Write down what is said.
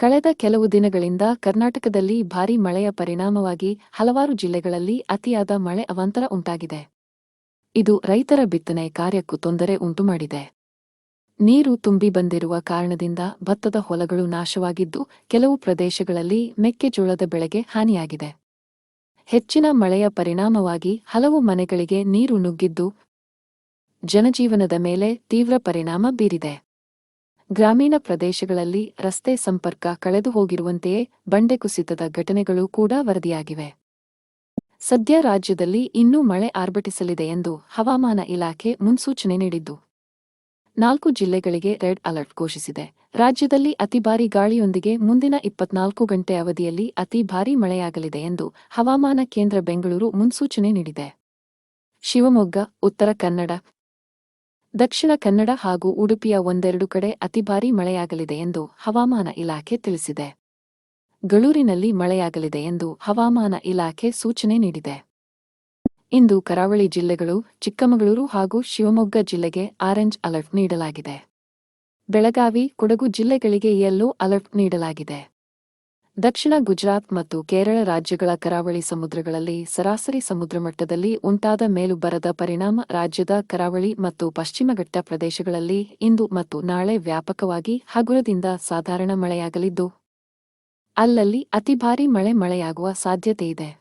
ಕಳೆದ ಕೆಲವು ದಿನಗಳಿಂದ ಕರ್ನಾಟಕದಲ್ಲಿ ಭಾರೀ ಮಳೆಯ ಪರಿಣಾಮವಾಗಿ ಹಲವಾರು ಜಿಲ್ಲೆಗಳಲ್ಲಿ ಅತಿಯಾದ ಮಳೆ ಅವಾಂತರ ಉಂಟಾಗಿದೆ. ಇದು ರೈತರ ಬಿತ್ತನೆ ಕಾರ್ಯಕ್ಕೂ ತೊಂದರೆ ಉಂಟುಮಾಡಿದೆ. ನೀರು ತುಂಬಿ ಬಂದಿರುವ ಕಾರಣದಿಂದ ಭತ್ತದ ಹೊಲಗಳು ನಾಶವಾಗಿದ್ದು, ಕೆಲವು ಪ್ರದೇಶಗಳಲ್ಲಿ ಮೆಕ್ಕೆಜೋಳದ ಬೆಳೆಗೆ ಹಾನಿಯಾಗಿದೆ. ಹೆಚ್ಚಿನ ಮಳೆಯ ಪರಿಣಾಮವಾಗಿ ಹಲವು ಮನೆಗಳಿಗೆ ನೀರು ನುಗ್ಗಿದ್ದು, ಜನಜೀವನದ ಮೇಲೆ ತೀವ್ರ ಪರಿಣಾಮ ಬೀರಿದೆ. ಗ್ರಾಮೀಣ ಪ್ರದೇಶಗಳಲ್ಲಿ ರಸ್ತೆ ಸಂಪರ್ಕ ಕಳೆದು ಹೋಗಿರುವಂತೆಯೇ ಬಂಡೆ ಕುಸಿತದ ಘಟನೆಗಳು ಕೂಡ ವರದಿಯಾಗಿವೆ. ಸದ್ಯ ರಾಜ್ಯದಲ್ಲಿ ಇನ್ನೂ ಮಳೆ ಆರ್ಭಟಿಸಲಿದೆ ಎಂದು ಹವಾಮಾನ ಇಲಾಖೆ ಮುನ್ಸೂಚನೆ ನೀಡಿದ್ದು, ನಾಲ್ಕು ಜಿಲ್ಲೆಗಳಿಗೆ ರೆಡ್ ಅಲರ್ಟ್ ಘೋಷಿಸಿದೆ. ರಾಜ್ಯದಲ್ಲಿ ಅತಿ ಭಾರಿ ಗಾಳಿಯೊಂದಿಗೆ ಮುಂದಿನ ಇಪ್ಪತ್ನಾಲ್ಕು ಗಂಟೆ ಅವಧಿಯಲ್ಲಿ ಅತಿ ಭಾರೀ ಮಳೆಯಾಗಲಿದೆ ಎಂದು ಹವಾಮಾನ ಕೇಂದ್ರ ಬೆಂಗಳೂರು ಮುನ್ಸೂಚನೆ ನೀಡಿದೆ. ಶಿವಮೊಗ್ಗ, ಉತ್ತರ ಕನ್ನಡ ದಕ್ಷಿಣ ಕನ್ನಡ ಹಾಗೂ ಉಡುಪಿಯ ಒಂದೆರಡು ಕಡೆ ಅತಿ ಭಾರೀ ಮಳೆಯಾಗಲಿದೆ ಎಂದು ಹವಾಮಾನ ಇಲಾಖೆ ತಿಳಿಸಿದೆ. ಗಳೂರಿನಲ್ಲಿ ಮಳೆಯಾಗಲಿದೆ ಎಂದು ಹವಾಮಾನ ಇಲಾಖೆ ಸೂಚನೆ ನೀಡಿದೆ. ಇಂದು ಕರಾವಳಿ ಜಿಲ್ಲೆಗಳು ಚಿಕ್ಕಮಗಳೂರು ಹಾಗೂ ಶಿವಮೊಗ್ಗ ಜಿಲ್ಲೆಗೆ ಆರೆಂಜ್ ಅಲರ್ಟ್ ನೀಡಲಾಗಿದೆ. ಬೆಳಗಾವಿ, ಕೊಡಗು ಜಿಲ್ಲೆಗಳಿಗೆ ಯೆಲ್ಲೋ ಅಲರ್ಟ್ ನೀಡಲಾಗಿದೆ. ದಕ್ಷಿಣ ಗುಜರಾತ್ ಮತ್ತು ಕೇರಳ ರಾಜ್ಯಗಳ ಕರಾವಳಿ ಸಮುದ್ರಗಳಲ್ಲಿ ಸರಾಸರಿ ಸಮುದ್ರ ಮಟ್ಟದಲ್ಲಿ ಉಂಟಾದ ಮೇಲುಬರದ ಪರಿಣಾಮ ರಾಜ್ಯದ ಕರಾವಳಿ ಮತ್ತು ಪಶ್ಚಿಮಘಟ್ಟ ಪ್ರದೇಶಗಳಲ್ಲಿ ಇಂದು ಮತ್ತು ನಾಳೆ ವ್ಯಾಪಕವಾಗಿ ಹಗುರದಿಂದ ಸಾಧಾರಣ ಮಳೆಯಾಗಲಿದ್ದು, ಅಲ್ಲಲ್ಲಿ ಅತಿ ಭಾರಿ ಮಳೆ ಮಳೆಯಾಗುವ ಸಾಧ್ಯತೆಯಿದೆ